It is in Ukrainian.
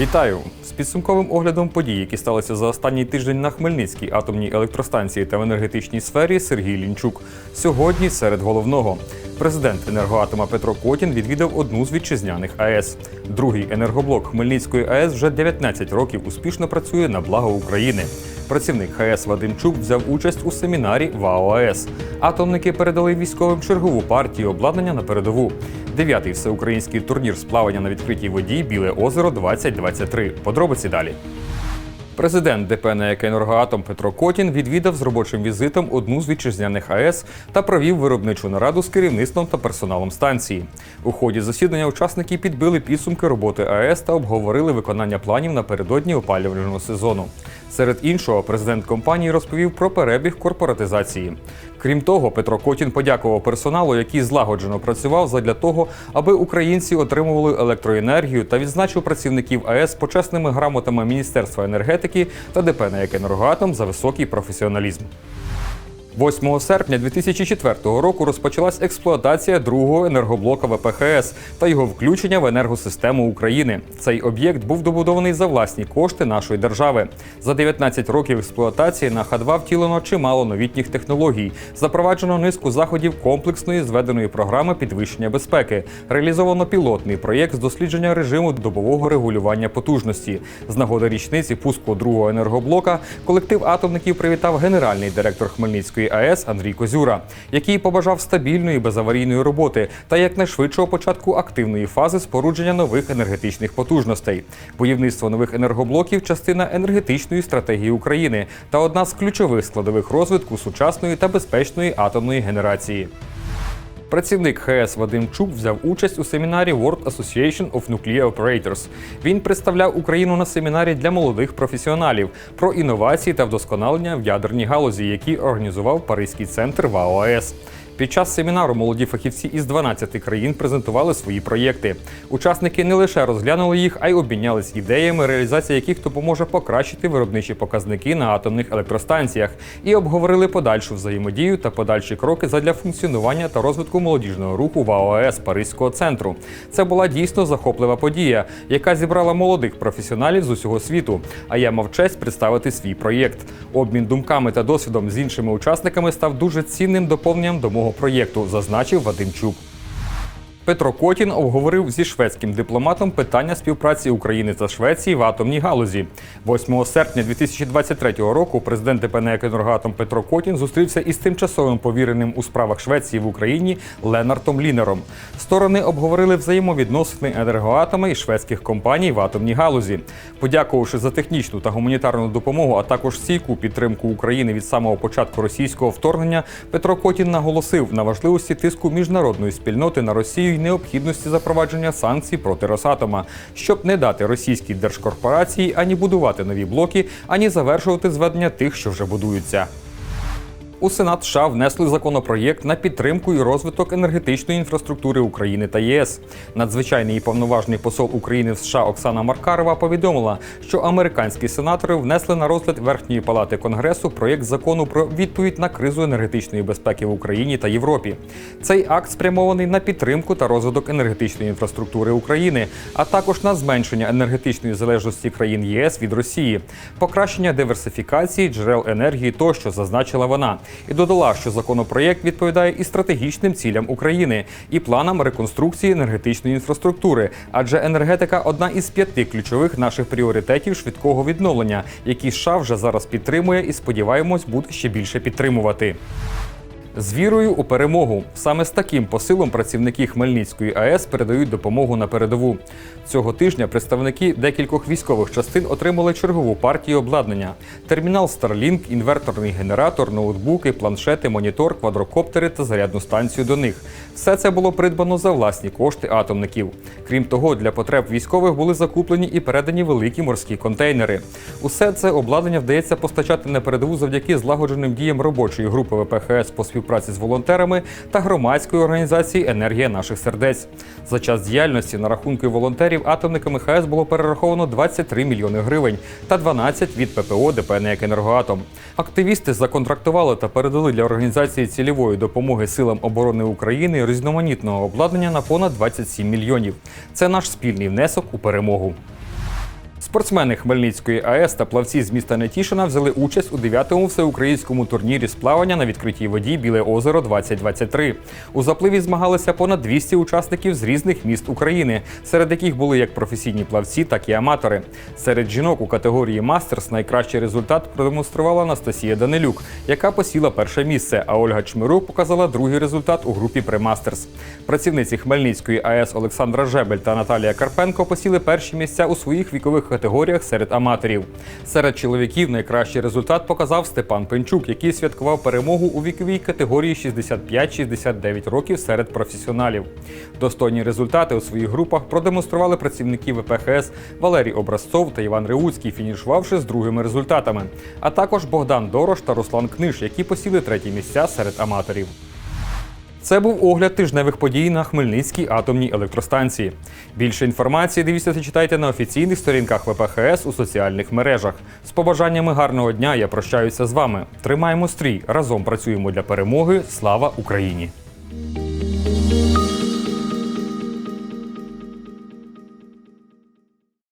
Вітаю з підсумковим оглядом подій, які сталися за останній тиждень на Хмельницькій атомній електростанції та в енергетичній сфері Сергій Лінчук. Сьогодні серед головного президент енергоатома Петро Котін відвідав одну з вітчизняних АЕС. Другий енергоблок Хмельницької АЕС вже 19 років успішно працює на благо України. Працівник ХАЕС Вадимчук взяв участь у семінарі ВАО АЕС. Атомники передали військовим чергову партію обладнання на передову. Дев'ятий всеукраїнський турнір з плавання на відкритій воді Біле озеро 2023. Подробиці далі. Президент ДП «НАЕК «Енергоатом» Петро Котін відвідав з робочим візитом одну з вітчизняних АЕС та провів виробничу нараду з керівництвом та персоналом станції. У ході засідання учасники підбили підсумки роботи АЕС та обговорили виконання планів напередодні опалювального сезону. Серед іншого, президент компанії розповів про перебіг корпоратизації. Крім того, Петро Котін подякував персоналу, який злагоджено працював задля того, аби українці отримували електроенергію та відзначив працівників АЕС почесними грамотами Міністерства енергетики та ДП «НАЕК «Енергоатом» за високий професіоналізм. 8 серпня 2004 року розпочалась експлуатація другого енергоблока ВПХС та його включення в енергосистему України. Цей об'єкт був добудований за власні кошти нашої держави. За 19 років експлуатації на Х2 втілено чимало новітніх технологій. Запроваджено низку заходів комплексної зведеної програми підвищення безпеки. Реалізовано пілотний проєкт з дослідження режиму добового регулювання потужності. З нагоди річниці пуску другого енергоблока колектив атомників привітав генеральний директор Хмельницької АЕС Андрій Козюра, який побажав стабільної безаварійної роботи та якнайшвидшого початку активної фази спорудження нових енергетичних потужностей. Будівництво нових енергоблоків частина енергетичної стратегії України та одна з ключових складових розвитку сучасної та безпечної атомної генерації. Працівник ХС Вадим Чук взяв участь у семінарі World Association of Nuclear Operators. Він представляв Україну на семінарі для молодих професіоналів про інновації та вдосконалення в ядерній галузі, які організував Паризький центр ВАО АЕС. Під час семінару молоді фахівці із 12 країн презентували свої проєкти. Учасники не лише розглянули їх, а й обмінялись ідеями, реалізація яких допоможе покращити виробничі показники на атомних електростанціях, і обговорили подальшу взаємодію та подальші кроки задля функціонування та розвитку молодіжного руху в АОС Паризького центру. Це була дійсно захоплива подія, яка зібрала молодих професіоналів з усього світу. А я мав честь представити свій проєкт. Обмін думками та досвідом з іншими учасниками став дуже цінним доповненням до мого проєкту, зазначив Вадимчук. Петро Котін обговорив зі шведським дипломатом питання співпраці України та Швеції в атомній галузі. 8 серпня 2023 року президент ДП «Енергоатом» Петро Котін зустрівся із тимчасовим повіреним у справах Швеції в Україні Ленартом Лінером. Сторони обговорили взаємовідносини енергоатома і шведських компаній в атомній галузі. Подякувавши за технічну та гуманітарну допомогу, а також стійку підтримку України від самого початку російського вторгнення, Петро Котін наголосив на важливості тиску міжнародної спільноти на Росію необхідності запровадження санкцій проти Росатома, щоб не дати російській держкорпорації ані будувати нові блоки, ані завершувати зведення тих, що вже будуються. У Сенат США внесли законопроєкт на підтримку і розвиток енергетичної інфраструктури України та ЄС. Надзвичайний і повноважний посол України в США Оксана Маркарова повідомила, що американські сенатори внесли на розгляд Верхньої палати Конгресу проєкт закону про відповідь на кризу енергетичної безпеки в Україні та Європі. Цей акт спрямований на підтримку та розвиток енергетичної інфраструктури України, а також на зменшення енергетичної залежності країн ЄС від Росії, покращення диверсифікації джерел енергії тощо зазначила вона і додала, що законопроєкт відповідає і стратегічним цілям України, і планам реконструкції енергетичної інфраструктури, адже енергетика одна із п'яти ключових наших пріоритетів швидкого відновлення, які США вже зараз підтримує і сподіваємось буде ще більше підтримувати. З вірою у перемогу саме з таким посилом працівники Хмельницької АЕС передають допомогу на передову. Цього тижня представники декількох військових частин отримали чергову партію обладнання: термінал Starlink, інверторний генератор, ноутбуки, планшети, монітор, квадрокоптери та зарядну станцію до них. Все це було придбано за власні кошти атомників. Крім того, для потреб військових були закуплені і передані великі морські контейнери. Усе це обладнання вдається постачати на передову завдяки злагодженим діям робочої групи ВПХС по співпраці з волонтерами та громадської організації Енергія наших сердець. За час діяльності на рахунки волонтерів атомниками ХС було перераховано 23 мільйони гривень та 12 від ППО ДП «НЕК Енергоатом. Активісти законтрактували та передали для організації цільової допомоги силам оборони України різноманітного обладнання на понад 27 мільйонів. Це наш спільний внесок у перемогу. Спортсмени Хмельницької АЕС та плавці з міста Нетішина взяли участь у 9-му всеукраїнському турнірі з плавання на відкритій воді Біле озеро 2023. У запливі змагалися понад 200 учасників з різних міст України, серед яких були як професійні плавці, так і аматори. Серед жінок у категорії Мастерс найкращий результат продемонструвала Анастасія Данилюк, яка посіла перше місце. А Ольга Чмирук показала другий результат у групі Премастерс. Працівниці Хмельницької АЕС Олександра Жебель та Наталія Карпенко посіли перші місця у своїх вікових категоріях серед аматорів. Серед чоловіків найкращий результат показав Степан Пенчук, який святкував перемогу у віковій категорії 65-69 років серед професіоналів. Достойні результати у своїх групах продемонстрували працівники ВПХС Валерій Образцов та Іван Реуцький, фінішувавши з другими результатами, а також Богдан Дорош та Руслан Книж, які посіли треті місця серед аматорів. Це був огляд тижневих подій на Хмельницькій атомній електростанції. Більше інформації дивіться та читайте на офіційних сторінках ВПХС у соціальних мережах. З побажаннями гарного дня я прощаюся з вами. Тримаємо стрій, разом працюємо для перемоги. Слава Україні!